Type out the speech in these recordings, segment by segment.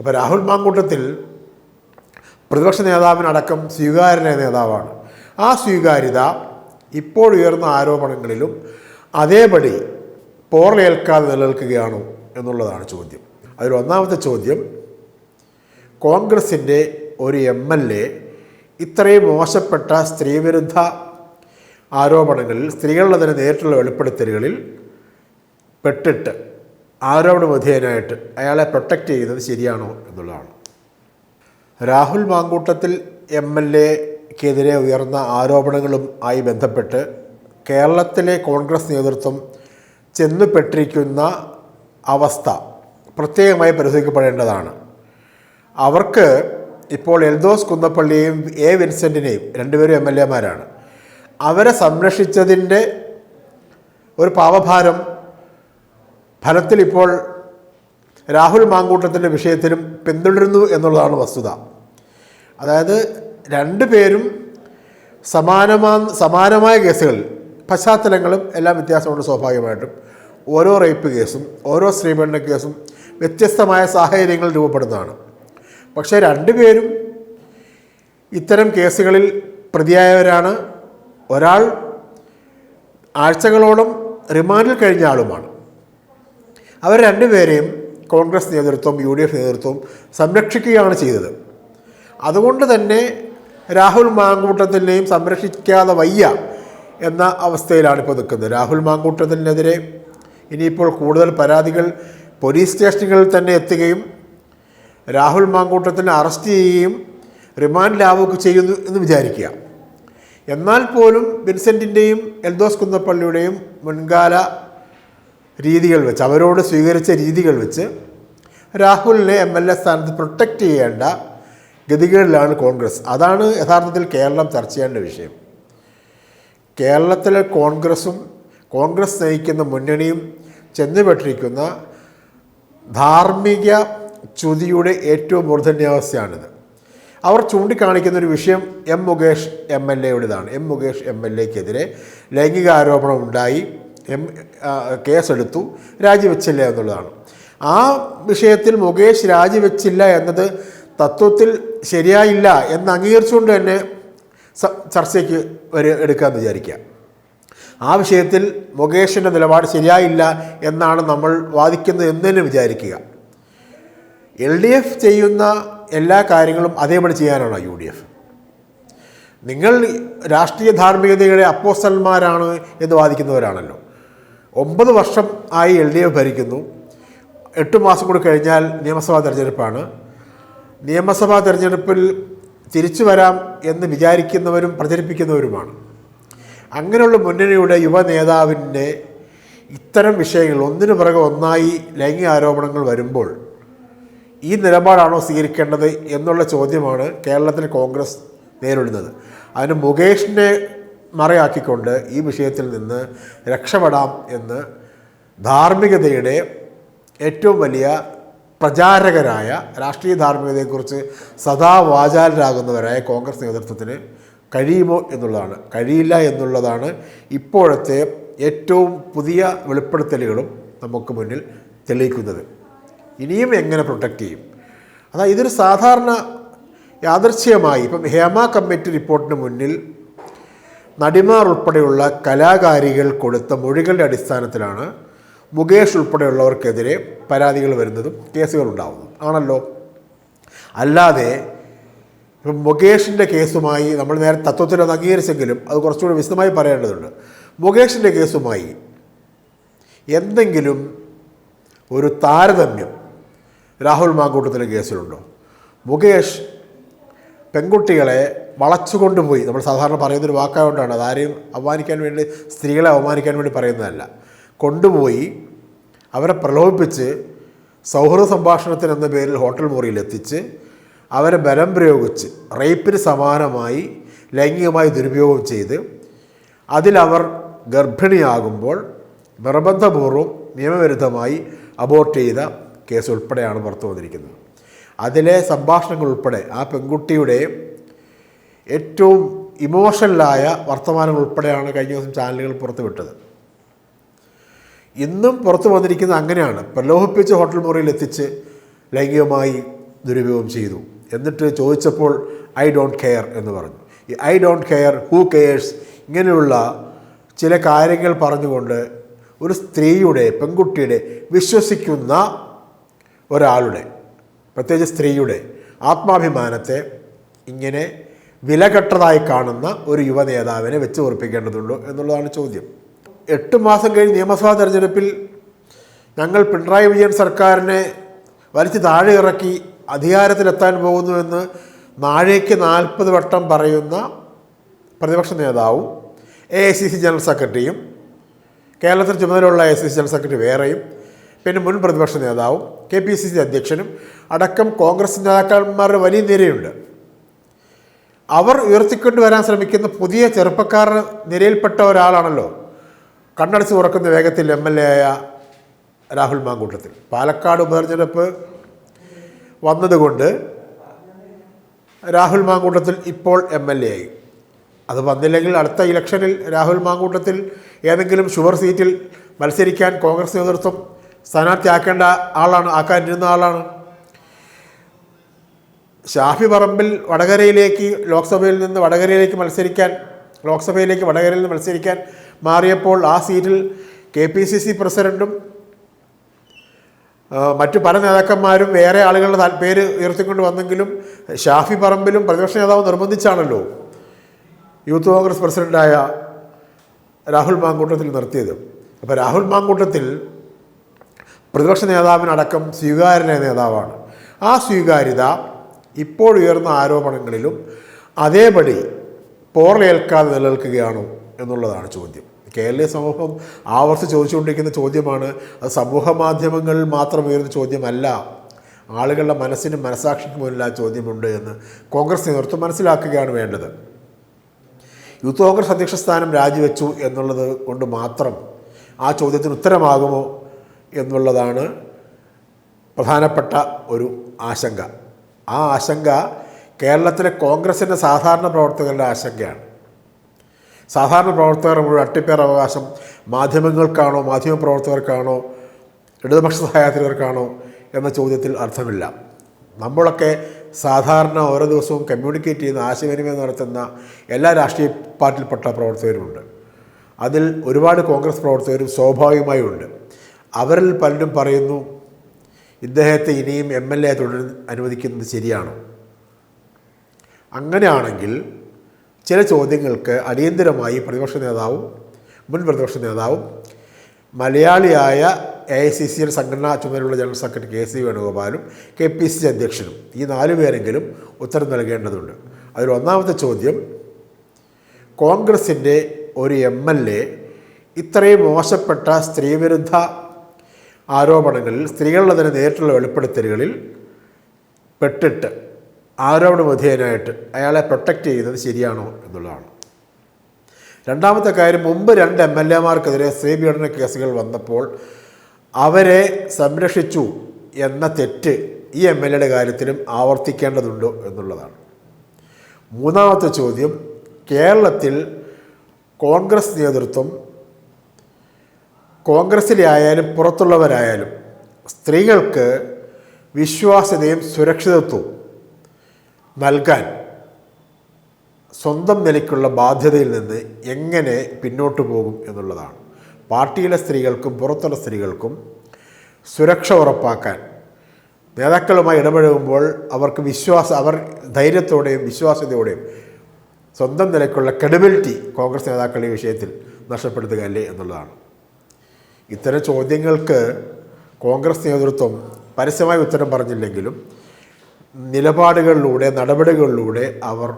അപ്പോൾ രാഹുൽ മാങ്കൂട്ടത്തിൽ പ്രതിപക്ഷ നേതാവിനടക്കം സ്വീകാര്യനായ നേതാവാണ്. ആ സ്വീകാര്യത ഇപ്പോൾ ഉയർന്ന ആരോപണങ്ങളിലും അതേപടി പോറലേൽക്കാതെ നിലനിൽക്കുകയാണോ എന്നുള്ളതാണ് ചോദ്യം. അതിൽ ഒന്നാമത്തെ ചോദ്യം കോൺഗ്രസിന്റെ ഒരു എം എൽ എ ഇത്രയും മോശപ്പെട്ട സ്ത്രീവിരുദ്ധ ആരോപണങ്ങളിൽ സ്ത്രീകളുടെ തന്നെ നേരിട്ടുള്ള വെളിപ്പെടുത്തലുകളിൽ പെട്ടിട്ട് ആരോപണ വിധേയനായിട്ട് അയാളെ പ്രൊട്ടക്റ്റ് ചെയ്യുന്നത് ശരിയാണോ എന്നുള്ളതാണ്. രാഹുൽ മാങ്കൂട്ടത്തിൽ എം എൽ എക്കെതിരെ ഉയർന്ന ആരോപണങ്ങളും ആയി ബന്ധപ്പെട്ട് കേരളത്തിലെ കോൺഗ്രസ് നേതൃത്വം ചെന്നുപെട്ടിരിക്കുന്ന അവസ്ഥ പ്രത്യേകമായി പരിശോധിക്കപ്പെടേണ്ടതാണ്. അവർക്ക് ഇപ്പോൾ എൽദോസ് കുന്നപ്പള്ളിയെയും എ വിൻസെന്റിനെയും രണ്ടുപേരും എം എൽ എമാരാണ് അവരെ സംരക്ഷിച്ചതിന്റെ ഒരു പാവഭാരം ഫലത്തിൽ ഇപ്പോൾ രാഹുൽ മാങ്കൂട്ടത്തിന്റെ വിഷയത്തിലും പിന്തുടരുന്നു എന്നുള്ളതാണ് വസ്തുത. അതായത് രണ്ടു പേരും സമാനമാ സമാനമായ കേസുകൾ പശ്ചാത്തലങ്ങളും എല്ലാം വ്യത്യാസമുണ്ട് സ്വാഭാവികമായിട്ടും. ഓരോ റേപ്പ് കേസും ഓരോ സ്ത്രീപീഡന കേസും വ്യത്യസ്തമായ സാഹചര്യങ്ങൾ രൂപപ്പെടുന്നതാണ്. പക്ഷേ രണ്ടുപേരും ഇത്തരം കേസുകളിൽ പ്രതിയായവരാണ്. ഒരാൾ ആഴ്ചകളോളം റിമാൻഡിൽ കഴിഞ്ഞ ആളുമാണ്. അവർ രണ്ടുപേരെയും കോൺഗ്രസ് നേതൃത്വം യു ഡി എഫ് നേതൃത്വം സംരക്ഷിക്കുകയാണ് ചെയ്തത്. അതുകൊണ്ട് തന്നെ രാഹുൽ മാങ്കൂട്ടത്തിനെയും സംരക്ഷിക്കാതെ വയ്യ എന്ന അവസ്ഥയിലാണ് ഇപ്പോൾ നിൽക്കുന്നത്. രാഹുൽ മാങ്കൂട്ടത്തിനെതിരെ ഇനിയിപ്പോൾ കൂടുതൽ പരാതികൾ പോലീസ് സ്റ്റേഷനുകളിൽ തന്നെ എത്തുകയും രാഹുൽ മാങ്കൂട്ടത്തിനെ അറസ്റ്റ് ചെയ്യുകയും റിമാൻഡിലാവുകയൊക്കെ ചെയ്യുന്നു എന്ന് വിചാരിക്കുക. എന്നാൽ പോലും വിൻസെന്റിന്റെയും എൽദോസ് കുന്നപ്പള്ളിയുടെയും മുൻകാല രീതികൾ വെച്ച് അവരോട് സ്വീകരിച്ച രീതികൾ വെച്ച് രാഹുലിനെ എം എൽ എ സ്ഥാനത്ത് പ്രൊട്ടക്റ്റ് ചെയ്യേണ്ട ഗതികളിലാണ് കോൺഗ്രസ്. അതാണ് യഥാർത്ഥത്തിൽ കേരളം ചർച്ച ചെയ്യേണ്ട വിഷയം. കേരളത്തിലെ കോൺഗ്രസും കോൺഗ്രസ് നയിക്കുന്ന മുന്നണിയും ചെന്നുപെട്ടിരിക്കുന്ന ധാർമ്മിക ചുതിയുടെ ഏറ്റവും മൂർധന്യാവസ്ഥയാണിത്. അവർ ചൂണ്ടിക്കാണിക്കുന്ന ഒരു വിഷയം എം മുകേഷ് എം എൽ എയുടേതാണ്. എം മുകേഷ് എം എൽ എക്കെതിരെ ലൈംഗിക ആരോപണം ഉണ്ടായി എം കേസെടുത്തു രാജിവെച്ചില്ല എന്നുള്ളതാണ്. ആ വിഷയത്തിൽ മുകേഷ് രാജിവെച്ചില്ല എന്നത് തത്വത്തിൽ ശരിയായില്ല എന്ന് അംഗീകരിച്ചുകൊണ്ട് തന്നെ ചർച്ചയ്ക്ക് ഒരു എടുക്കാമെന്ന് വിചാരിക്കുക. ആ വിഷയത്തിൽ മുകേഷിന്റെ നിലപാട് ശരിയായില്ല എന്നാണ് നമ്മൾ വാദിക്കുന്നത് എന്ന് തന്നെ വിചാരിക്കുക. എൽ ഡി എഫ് ചെയ്യുന്ന എല്ലാ കാര്യങ്ങളും അതേപടി ചെയ്യാനാണ് യു ഡി എഫ്? നിങ്ങൾ രാഷ്ട്രീയ ധാർമ്മികതയുടെ അപ്പോസ്റ്റന്മാരാണ് എന്ന് വാദിക്കുന്നവരാണല്ലോ. ഒമ്പത് വർഷം ആയി എൽ ഡി എഫ് ഭരിക്കുന്നു. എട്ട് മാസം കൂടി കഴിഞ്ഞാൽ നിയമസഭാ തെരഞ്ഞെടുപ്പാണ്. നിയമസഭാ തെരഞ്ഞെടുപ്പിൽ തിരിച്ചു വരാം എന്ന് വിചാരിക്കുന്നവരും പ്രചരിപ്പിക്കുന്നവരുമാണ്. അങ്ങനെയുള്ള മുന്നണിയുടെ യുവ നേതാവിന്റെ ഇത്തരം വിഷയങ്ങൾ ഒന്നിനു പിറകെ ഒന്നായി ലൈംഗിക ആരോപണങ്ങൾ വരുമ്പോൾ ഈ നിലപാടാണോ സ്വീകരിക്കേണ്ടത് എന്നുള്ള ചോദ്യമാണ് കേരളത്തിലെ കോൺഗ്രസ് നേരിടുന്നത്. അതിന് മുകേഷിനെ മറയാക്കിക്കൊണ്ട് ഈ വിഷയത്തിൽ നിന്ന് രക്ഷപ്പെടാം എന്ന് ധാർമ്മികതയുടെ ഏറ്റവും വലിയ പ്രചാരകരായ രാഷ്ട്രീയ ധാർമ്മികതയെക്കുറിച്ച് സദാ വാചാലരാകുന്നവരായ കോൺഗ്രസ് നേതൃത്വത്തിന് കഴിയുമോ എന്നുള്ളതാണ്. കഴിയില്ല എന്നുള്ളതാണ് ഇപ്പോഴത്തെ ഏറ്റവും പുതിയ വെളിപ്പെടുത്തലുകളും നമുക്ക് മുന്നിൽ തെളിയിക്കുന്നത്. ഇനിയും എങ്ങനെ പ്രൊട്ടക്റ്റ് ചെയ്യും? അതായത് ഇതൊരു സാധാരണ യാദർശ്യമായി ഇപ്പം ഹേമ കമ്മിറ്റി റിപ്പോർട്ടിന് മുന്നിൽ നടിമാർ ഉൾപ്പെടെയുള്ള കലാകാരികൾ കൊടുത്ത മൊഴികളുടെ അടിസ്ഥാനത്തിലാണ് മുകേഷ് ഉൾപ്പെടെയുള്ളവർക്കെതിരെ പരാതികൾ വരുന്നതും കേസുകൾ ഉണ്ടാവുന്നതും ആണല്ലോ? അല്ലാതെ ഇപ്പം മുകേഷിന്റെ കേസുമായി നമ്മൾ നേരെ തത്വത്തിൽ അത് അംഗീകരിച്ചെങ്കിലും അത് കുറച്ചുകൂടി വിശദമായി പറയേണ്ടതുണ്ട്. മുകേഷിന്റെ കേസുമായി എന്തെങ്കിലും ഒരു താരതമ്യം രാഹുൽ മാങ്കൂട്ടത്തിന്റെ കേസിലുണ്ടോ? മുകേഷ് പെൺകുട്ടികളെ വളച്ചുകൊണ്ടുപോയി. നമ്മൾ സാധാരണ പറയുന്നൊരു വാക്കായതുകൊണ്ടാണ് അതാരെയും അപമാനിക്കാൻ വേണ്ടി സ്ത്രീകളെ അപമാനിക്കാൻ വേണ്ടി പറയുന്നതല്ല. കൊണ്ടുപോയി അവരെ പ്രലോഭിപ്പിച്ച് സൗഹൃദ സംഭാഷണത്തിന് എന്ന പേരിൽ ഹോട്ടൽ മുറിയിൽ എത്തിച്ച് അവരെ ബലം പ്രയോഗിച്ച് റേപ്പിന് സമാനമായി ലൈംഗികമായി ദുരുപയോഗം ചെയ്ത് അതിലവർ ഗർഭിണിയാകുമ്പോൾ നിർബന്ധപൂർവം നിയമവിരുദ്ധമായി അബോർട്ട് ചെയ്ത കേസ് ഉൾപ്പെടെയാണ് പുറത്തു വന്നിരിക്കുന്നത് അതിലെ സംഭാഷണങ്ങൾ ഉൾപ്പെടെ ആ പെൺകുട്ടിയുടെ ഏറ്റവും ഇമോഷണലായ വർത്തമാനങ്ങൾ ഉൾപ്പെടെയാണ് കഴിഞ്ഞ ദിവസം ചാനലുകൾ പുറത്തുവിട്ടത്. ഇന്നും പുറത്തു വന്നിരിക്കുന്നത് അങ്ങനെയാണ്. പ്രലോഭിപ്പിച്ച് ഹോട്ടൽ മുറിയിൽ എത്തിച്ച് ലൈംഗികമായി ദുരുപയോഗം ചെയ്തു. എന്നിട്ട് ചോദിച്ചപ്പോൾ ഐ ഡോണ്ട് കെയർ എന്ന് പറഞ്ഞു. ഈ I don't care who cares ഇങ്ങനെയുള്ള ചില കാര്യങ്ങൾ പറഞ്ഞുകൊണ്ട് ഒരു സ്ത്രീയുടെ പെൺകുട്ടിയുടെ വിശ്വസിക്കുന്ന ഒരാളുടെ പ്രത്യേകിച്ച് സ്ത്രീയുടെ ആത്മാഭിമാനത്തെ ഇങ്ങനെ വിലകെട്ടതായി കാണുന്ന ഒരു യുവ നേതാവിനെ വെച്ച് ഉറപ്പിക്കേണ്ടതുണ്ടോ എന്നുള്ളതാണ് ചോദ്യം. എട്ട് മാസം കഴിഞ്ഞ് നിയമസഭാ തെരഞ്ഞെടുപ്പിൽ ഞങ്ങൾ പിണറായി വിജയൻ സർക്കാരിനെ വലിച്ചു താഴെ ഇറക്കി അധികാരത്തിലെത്താൻ പോകുന്നുവെന്ന് നാഴേക്ക് നാൽപ്പത് വട്ടം പറയുന്ന പ്രതിപക്ഷ നേതാവും A I C C general സെക്രട്ടറിയും കേരളത്തിൽ ചുമതലയുള്ള A C C general secretary വേറെയും പിന്നെ മുൻ പ്രതിപക്ഷ നേതാവും കെ പി സി സി അധ്യക്ഷനും അടക്കം കോൺഗ്രസ് നേതാക്കന്മാരുടെ വലിയ നിരയുണ്ട്. അവർ ഉയർത്തിക്കൊണ്ടുവരാൻ ശ്രമിക്കുന്ന പുതിയ ചെറുപ്പക്കാർ നിരയിൽപ്പെട്ട ഒരാളാണല്ലോ. കണ്ണടച്ച് തുറക്കുന്ന വേഗത്തിൽ എം എൽ എ ആയ രാഹുൽ മാങ്കൂട്ടത്തിൽ. പാലക്കാട് ഉപതെരഞ്ഞെടുപ്പ് വന്നതുകൊണ്ട് രാഹുൽ മാങ്കൂട്ടത്തിൽ ഇപ്പോൾ എം എൽ എ ആയി. അത് വന്നില്ലെങ്കിൽ അടുത്ത ഇലക്ഷനിൽ രാഹുൽ മാങ്കൂട്ടത്തിൽ ഏതെങ്കിലും ഷുവർ സീറ്റിൽ മത്സരിക്കാൻ കോൺഗ്രസ് നേതൃത്വം സ്ഥാനാർത്ഥിയാക്കേണ്ട ആളാണ് ആക്കാനിരുന്ന ആളാണ്. ഷാഫി പറമ്പിൽ വടകരയിലേക്ക് ലോക്സഭയിൽ നിന്ന് വടകരയിലേക്ക് മത്സരിക്കാൻ ലോക്സഭയിലേക്ക് വടകരയിൽ നിന്ന് മത്സരിക്കാൻ മാറിയപ്പോൾ ആ സീറ്റിൽ കെ പി സി സി പ്രസിഡന്റും മറ്റു പല നേതാക്കന്മാരും വേറെ ആളുകളുടെ പേര് ഉയർത്തിക്കൊണ്ട് വന്നെങ്കിലും ഷാഫി പറമ്പിലും പ്രതിപക്ഷ നേതാവ് നിർബന്ധിച്ചാണല്ലോ യൂത്ത് കോൺഗ്രസ് പ്രസിഡന്റായ രാഹുൽ മാങ്കൂട്ടത്തിൽ നിർത്തിയത്. അപ്പോൾ രാഹുൽ മാങ്കൂട്ടത്തിൽ പ്രതിപക്ഷ നേതാവിനടക്കം സ്വീകാര്യനായ നേതാവാണ്. ആ സ്വീകാര്യത ഇപ്പോൾ ഉയർന്ന ആരോപണങ്ങളിലും അതേപടി പോറലേൽക്കാതെ നിലനിൽക്കുകയാണോ എന്നുള്ളതാണ് ചോദ്യം. കേരളീയ സമൂഹം ആവർത്തി ചോദിച്ചുകൊണ്ടിരിക്കുന്ന ചോദ്യമാണ് അത് സമൂഹ മാധ്യമങ്ങളിൽ മാത്രം ഉയർന്ന ചോദ്യമല്ല ആളുകളുടെ മനസ്സിനും മനസാക്ഷിക്കും മുന്നിൽ ആ ചോദ്യമുണ്ട് എന്ന് കോൺഗ്രസ് നേതൃത്വം മനസ്സിലാക്കുകയാണ് വേണ്ടത്. യൂത്ത് കോൺഗ്രസ് അധ്യക്ഷ സ്ഥാനം രാജിവെച്ചു എന്നുള്ളത് കൊണ്ട് മാത്രം ആ ചോദ്യത്തിന് ഉത്തരമാകുമോ എന്നുള്ളതാണ് പ്രധാനപ്പെട്ട ഒരു ആശങ്ക. ആ ആശങ്ക കേരളത്തിലെ കോൺഗ്രസിന്റെ സാധാരണ പ്രവർത്തകരുടെ ആശങ്കയാണ്. സാധാരണ പ്രവർത്തകർ മുഴുവൻ അട്ടിപ്പേർ അവകാശം മാധ്യമങ്ങൾക്കാണോ മാധ്യമപ്രവർത്തകർക്കാണോ ഇടതുപക്ഷ സഹായാത്രികർക്കാണോ എന്ന ചോദ്യത്തിൽ അർത്ഥമില്ല. നമ്മളൊക്കെ സാധാരണ ഓരോ ദിവസവും കമ്മ്യൂണിക്കേറ്റ് ചെയ്യുന്ന ആശയവിനിമയം നടത്തുന്ന എല്ലാ രാഷ്ട്രീയ പാർട്ടിയിൽപ്പെട്ട പ്രവർത്തകരുമുണ്ട്. അതിൽ ഒരുപാട് കോൺഗ്രസ് പ്രവർത്തകരും സ്വാഭാവികമായും ഉണ്ട്. അവരിൽ പലരും പറയുന്നു ഇദ്ദേഹത്തെ ഇനിയും എം എൽ എ തുടരാൻ അനുവദിക്കുന്നത് ശരിയാണോ? അങ്ങനെയാണെങ്കിൽ ചില ചോദ്യങ്ങൾക്ക് അടിയന്തരമായി പ്രതിപക്ഷ നേതാവും മുൻ പ്രതിപക്ഷ നേതാവും മലയാളിയായ എ ഐ സി സിയുടെ സംഘടനാ ചുമതലയുള്ള ജനറൽ സെക്രട്ടറി കെ സി വേണുഗോപാലും കെ പി സി സി അധ്യക്ഷനും ഈ നാലു പേരെങ്കിലും ഉത്തരം നൽകേണ്ടതുണ്ട്. അതിൽ ഒന്നാമത്തെ ചോദ്യം കോൺഗ്രസിന്റെ ഒരു എം എൽ എ ഇത്രയും മോശപ്പെട്ട സ്ത്രീവിരുദ്ധ ആരോപണങ്ങളിൽ സ്ത്രീകളുടെ നേരിട്ടുള്ള വെളിപ്പെടുത്തലുകളിൽ പെട്ടിട്ട് ആരോപണ വിധേയനായിട്ട് അയാളെ പ്രൊട്ടക്റ്റ് ചെയ്യുന്നത് ശരിയാണോ എന്നുള്ളതാണ്. രണ്ടാമത്തെ കാര്യം മുമ്പ് രണ്ട് എം എൽ എമാർക്കെതിരെ സ്ത്രീ പീഡന കേസുകൾ വന്നപ്പോൾ അവരെ സംരക്ഷിച്ചു എന്ന തെറ്റ് ഈ എം എൽ എയുടെ കാര്യത്തിലും ആവർത്തിക്കേണ്ടതുണ്ടോ എന്നുള്ളതാണ്. മൂന്നാമത്തെ ചോദ്യം കേരളത്തിൽ കോൺഗ്രസ് നേതൃത്വം കോൺഗ്രസ്സിലെ ആയാലും പുറത്തുള്ളവരായാലും സ്ത്രീകൾക്ക് വിശ്വാസ്യതയും സുരക്ഷിതത്വവും നൽകാൻ സ്വന്തം നിലയ്ക്കുള്ള ബാധ്യതയിൽ നിന്ന് എങ്ങനെ പിന്നോട്ട് പോകും എന്നുള്ളതാണ്. പാർട്ടിയിലെ സ്ത്രീകൾക്കും പുറത്തുള്ള സ്ത്രീകൾക്കും സുരക്ഷ ഉറപ്പാക്കാൻ നേതാക്കളുമായി ഇടപഴകുമ്പോൾ അവർക്ക് വിശ്വാസ അവർ ധൈര്യത്തോടെയും വിശ്വാസ്യതയോടെയും സ്വന്തം നിലയ്ക്കുള്ള ക്രെഡിബിലിറ്റി കോൺഗ്രസ് നേതാക്കളുടെ വിഷയത്തിൽ നഷ്ടപ്പെടുത്തുകയല്ലേ എന്നുള്ളതാണ്. ഇത്തരം ചോദ്യങ്ങൾക്ക് കോൺഗ്രസ് നേതൃത്വം പരസ്യമായി ഉത്തരം പറഞ്ഞില്ലെങ്കിലും നിലപാടുകളിലൂടെ നടപടികളിലൂടെ അവർ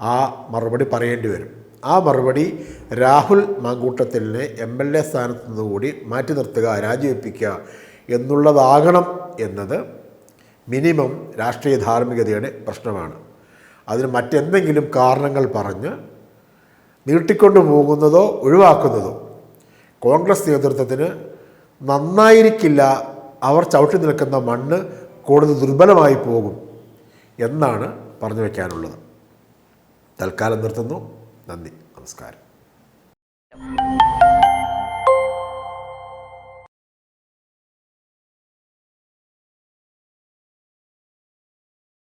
ആ മറുപടി പറയേണ്ടി വരും. ആ മറുപടി രാഹുൽ മാങ്കൂട്ടത്തിലിനെ എം എൽ എ സ്ഥാനത്തു നിന്നുകൂടി മാറ്റി നിർത്തുക രാജിവെപ്പിക്കുക എന്നുള്ളതാകണം എന്നത് മിനിമം രാഷ്ട്രീയ ധാർമ്മികതയുടെ പ്രശ്നമാണ്. അതിന് മറ്റെന്തെങ്കിലും കാരണങ്ങൾ പറഞ്ഞ് നീട്ടിക്കൊണ്ടു പോകുന്നതോ ഒഴിവാക്കുന്നതോ കോൺഗ്രസ് നേതൃത്വത്തിന് നന്നായിരിക്കില്ല അവർ ചവിട്ടി നിൽക്കുന്ന മണ്ണ് കൂടുതൽ ദുർബലമായി പോകും എന്നാണ് പറഞ്ഞു വയ്ക്കാനുള്ളത് തൽക്കാലം നിർത്തുന്നു. നന്ദി. നമസ്കാരം.